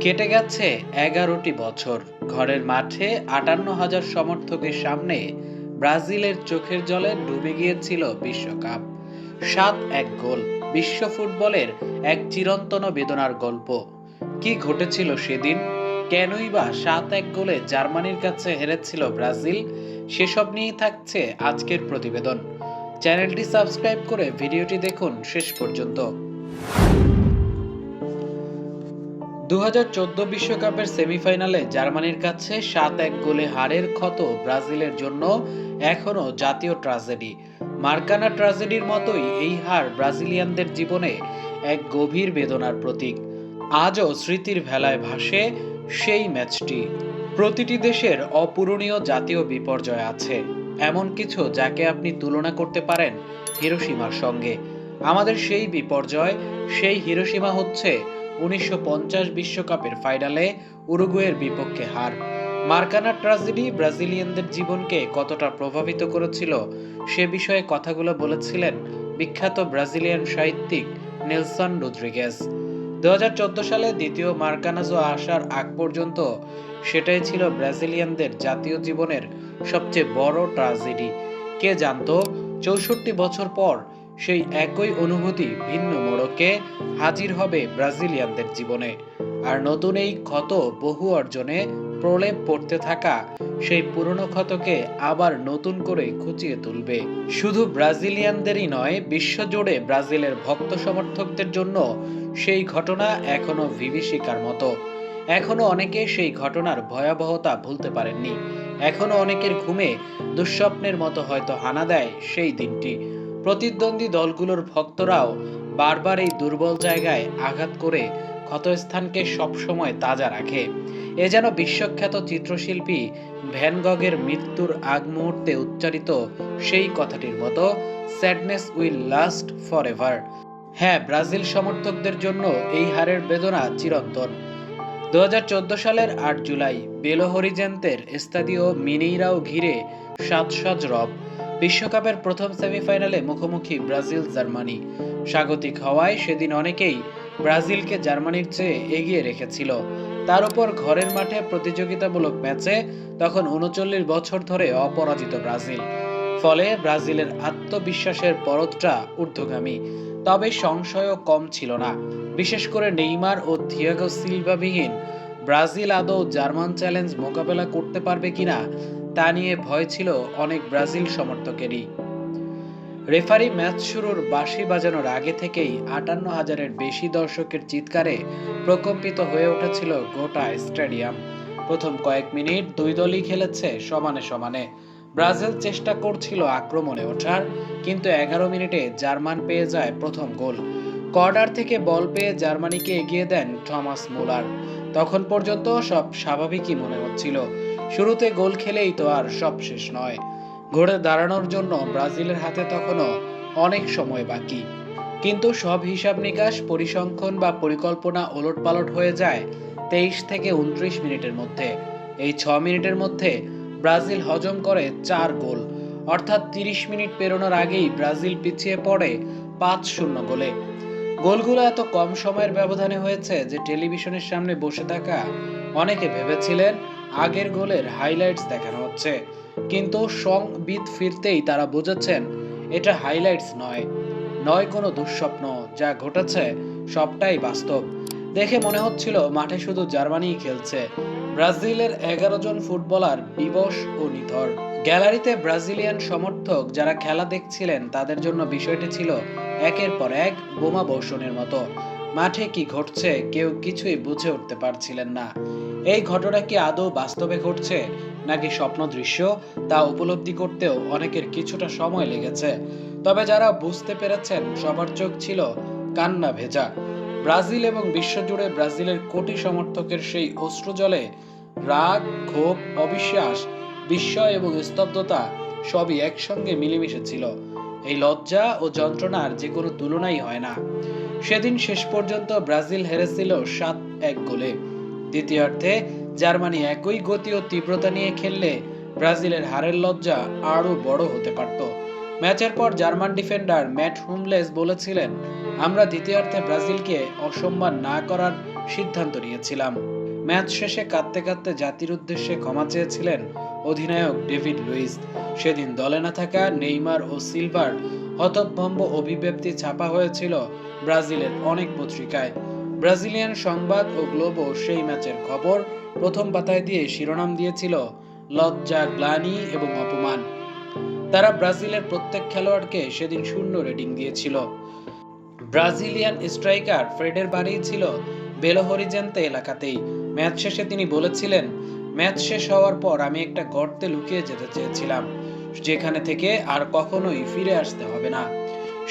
কেটে গেছে এগারোটি বছর। ঘরের মাঠে আটান্ন হাজার সমর্থকের সামনে ব্রাজিলের চোখের জলে ডুবে গিয়েছিল বিশ্বকাপ। সাত এক গোল, বিশ্ব ফুটবলের এক চিরন্তন বেদনার গল্প। কি ঘটেছিল সেদিন? কেনই বা সাত এক গোলে জার্মানির কাছে হেরেছিল ব্রাজিল? সেসব নিয়েই থাকছে আজকের প্রতিবেদন। চ্যানেলটি সাবস্ক্রাইব করে ভিডিওটি দেখুন শেষ পর্যন্ত। দু বিশ্বকাপের সেমিফাইনালে জার্মানির কাছে সাত এক গোলে হারের ক্ষত ব্রাজিলের জন্য এখনও জাতীয় ট্রাজেডি। মার্কানা ট্রাজেডির মতোই এই হার ব্রাজিলিয়ানদের জীবনে এক গভীর বেদনার প্রতীক। আজও স্মৃতির ভেলায় ভাসে সেই ম্যাচটি। প্রতিটি দেশের অপূরণীয় জাতীয় বিপর্যয় আছে। এমন কিছু যাকে আপনি তুলনা করতে পারেন হিরোসীমার সঙ্গে। আমাদের সেই বিপর্যয়, সেই হিরোসীমা হচ্ছে উনিশশো বিশ্বকাপের ফাইনালে উরুগুয়ের বিপক্ষে হার। মার্কানা ট্রাজেডি ব্রাজিলিয়ানদের জীবনকে কতটা প্রভাবিত করেছিল সে বিষয়ে কথাগুলো বলেছিলেন বিখ্যাত ব্রাজিলিয়ান সাহিত্যিক নেলসন রোদ্রিগেজ দু সালে দ্বিতীয় মার্কানাজো আসার আগ পর্যন্ত সেটাই ছিল ব্রাজিলিয়ানদের জাতীয় জীবনের সবচেয়ে বড় ট্রাজেডি। কে জানতো, চৌষট্টি বছর পর সেই একই অনুভূতি ভিন্ন মোড়কে হাজির হবে ব্রাজিলিয়ানদের জীবনে। আর নতুন এই ক্ষত বহু অর্জনে প্রলেপ পড়তে থাকা সেই পুরনো ক্ষতকে আবার নতুন করে খুঁচিয়ে তুলবে। শুধু ব্রাজিলিয়ানদেরই নয়, বিশ্বজুড়ে ব্রাজিলের ভক্ত সমর্থকদের জন্য সেই ঘটনা এখনও বিভীষিকার মতো। এখনও অনেকে সেই ঘটনার ভয়াবহতা ভুলতে পারেননি। এখনও অনেকের ঘুমে দুঃস্বপ্নের মতো হয়তো হানা দেয় সেই দিনটি। প্রতিদ্বন্দ্বী দলগুলোর ভক্তরাও বারবার এই দুর্বল জায়গায় আঘাত করে ক্ষতস্থানকে সবসময় তাজা রাখে। এ যেন বিশ্বখ্যাত চিত্রশিল্পী ভ্যানগগের মৃত্যুর আগ মুহূর্তে উচ্চারিত সেই কথাটির মতো sadness will last for ever হ্যাঁ ব্রাজিল সমর্থকদের জন্য এই হারের বেদনা চিরন্তন। দু হাজার চোদ্দ সালের আট জুলাই বেলো হরিজেন্তের এস্তাদিও মিনেইরাও ঘিরে সাতসাজ রব। বিশ্বকাপের প্রথম সেমিফাইনালে মুখোমুখি ব্রাজিল, জার্মানি। স্বাগতিক হওয়ায় সেদিন অনেকেই ব্রাজিলকে জার্মানির চেয়ে এগিয়ে রেখেছিল। তার উপর ঘরের মাঠে প্রতিযোগিতামূলক ম্যাচে তখন উনচল্লিশ বছর ধরে অপরাজিত ব্রাজিল। ফলে ব্রাজিলের আত্মবিশ্বাসের পরতটা ঊর্ধ্বগামী। তবে সংশয়ও কম ছিল না। বিশেষ করে নেইমার ও থিয়াগো সিলভাবিহীন ব্রাজিল আদৌ জার্মান চ্যালেঞ্জ মোকাবেলা করতে পারবে কিনা তা নিয়ে ভয় ছিল অনেক ব্রাজিল সমর্থকেরই। রেফারি ম্যাচ শুরুর বাঁশি বাজানোর আগে থেকেই আটান্ন হাজারের বেশি দর্শকের চিৎকারে প্রকম্পিত হয়ে উঠেছিল গোটা স্টেডিয়াম। প্রথম কয়েক মিনিট দুই দলই খেলেছে সমানে সমানে। ব্রাজিল চেষ্টা করছিল আক্রমণে ওঠার, কিন্তু এগারো মিনিটে জার্মান পেয়ে যায় প্রথম গোল। কর্নার থেকে বল পেয়ে জার্মানিকে এগিয়ে দেন থমাস মুলার। তখন পর্যন্ত সব স্বাভাবিকই মনে হচ্ছিল। শুরুতে গোল খেলেই তো আর সব শেষ নয়। ঘুরে দাঁড়ানোর জন্য ব্রাজিলের হাতে তখনও অনেক সময় বাকি। কিন্তু সব হিসাব নিকাশ, পরিসংখ্যান বা পরিকল্পনা ওলটপালট হয়ে যায় তেইশ থেকে উনত্রিশ মিনিটের মধ্যে। এই ছ মিনিটের মধ্যে ব্রাজিল হজম করে চার গোল। অর্থাৎ তিরিশ মিনিট পেরোনোর আগেই ব্রাজিল পিছিয়ে পড়ে পাঁচ শূন্য গোলে। গোলগুলো এত কম সময়ের ব্যবধানে হয়েছে যে টেলিভিশনের সামনে বসে থাকা অনেকে ভেবেছিলেন আগের গোলের হাইলাইটস দেখানো হচ্ছে। কিন্তু সংবিদ ফিরতেই তারা বুঝেছেন, এটা হাইলাইটস নয়। নয় কোনো দুঃস্বপ্ন, যা ঘটেছে সবটাই বাস্তব। দেখে মনে হচ্ছিল মাঠে শুধু জার্মানিই খেলছে। ব্রাজিলের এগারো জন ফুটবলার বিবশ ও নিথর। গ্যালারিতে ব্রাজিলিয়ান সমর্থক যারা খেলা দেখছিলেন, তাদের জন্য বিষয়টি ছিল একের পর এক বোমা বর্ষণের মতো। মাঠে কি ঘটছে কেউ কিছুই বুঝে উঠতে পারছিলেন না। এই ঘটনা কি আদৌ বাস্তবে ঘটছে, নাকি স্বপ্ন দৃশ্য তা উপলব্ধি করতেও অনেকের কিছুটা সময় লেগেছে? তবে যারা বুঝতে পেরেছেন, সবার চোখ ছিল কান্না ভেজা। ব্রাজিল এবং বিশ্বজুড়ে ব্রাজিলের কোটি সমর্থকের সেই অশ্রুজলে রাগ, ক্ষোভ, অবিশ্বাস, বিস্ময় এবং স্তব্ধতা সবই একসঙ্গে মিলেমিশে ছিল। এই লজ্জা ও যন্ত্রণার যে কোনো তুলনাই হয় না। সেদিন শেষ পর্যন্ত ব্রাজিল হেরেছিল সাত এক গোলে। দ্বিতীয়ার্ধে জার্মানি একই গতি ও তীব্রতা নিয়ে খেললে ব্রাজিলের হারের লজ্জা আরও বড় হতে পারত। ম্যাচের পর জার্মান ডিফেন্ডার ম্যাট হুমলেস বলেছিলেন, আমরা দ্বিতীয়ার্ধে ব্রাজিলকে অসম্মান না করার সিদ্ধান্ত নিয়েছিলাম। ম্যাচ শেষে কাঁদতে কাঁদতে জাতির উদ্দেশ্যে ক্ষমা চেয়েছিলেন অধিনায়ক ডেভিড লুইস। সেদিন দলে না থাকা নেইমার ও সিলভার হতভম্ব অভিব্যক্তি ছাপা হয়েছিল ব্রাজিলের অনেক পত্রিকায়। ব্রাজিলিয়ান সংবাদ ও গ্লোবো সেই ম্যাচের খবর প্রথম পাতায় দিয়ে শিরোনাম দিয়েছিল লজ্জা গ্লানি এবং অপমান। তারা ব্রাজিলের প্রত্যেক খেলোয়াড়কে সেদিন শূন্য রেটিং দিয়েছিল। ব্রাজিলিয়ান স্ট্রাইকার ফ্রেডের বাড়ি ছিল বেলো হরিজেন্তে এলাকাতেই। ম্যাচ শেষে তিনি বলেছিলেন, ম্যাচ শেষ হওয়ার পর আমি একটা গর্তে লুকিয়ে যেতে চেয়েছিলাম, যেখানে থেকে আর কখনোই ফিরে আসতে হবে না।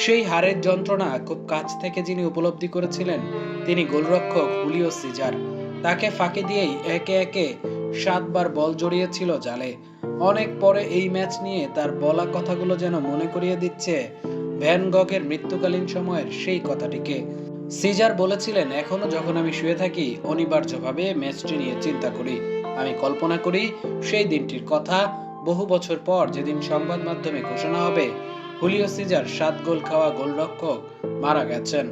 সেই হারের যন্ত্রণা খুব কাছ থেকে যিনি উপলব্ধি করেছিলেন, তিনি গোলরক্ষক হুলিও সিজার। তাকে ফাঁকি দিয়েই একে একে সাতবার বল জড়িয়েছিল জালে। অনেক পরে এই ম্যাচ নিয়ে তার বলা কথাগুলো যেন মনে করিয়ে দিচ্ছে ভ্যান গগের মৃত্যুকালীন সময়ের সেই কথাটিকে। সিজার বলেছিলেন, এখনও যখন আমি শুয়ে থাকি, অনিবার্যভাবে ম্যাচটি নিয়ে চিন্তা করি। আমি কল্পনা করি, সেই দিনটির কথা বহু বছর পর যেদিন সংবাদ মাধ্যমে ঘোষণা হবে হুলিও সিজার সাত গোল খাওয়া গোলরক্ষক মারা গেছেন।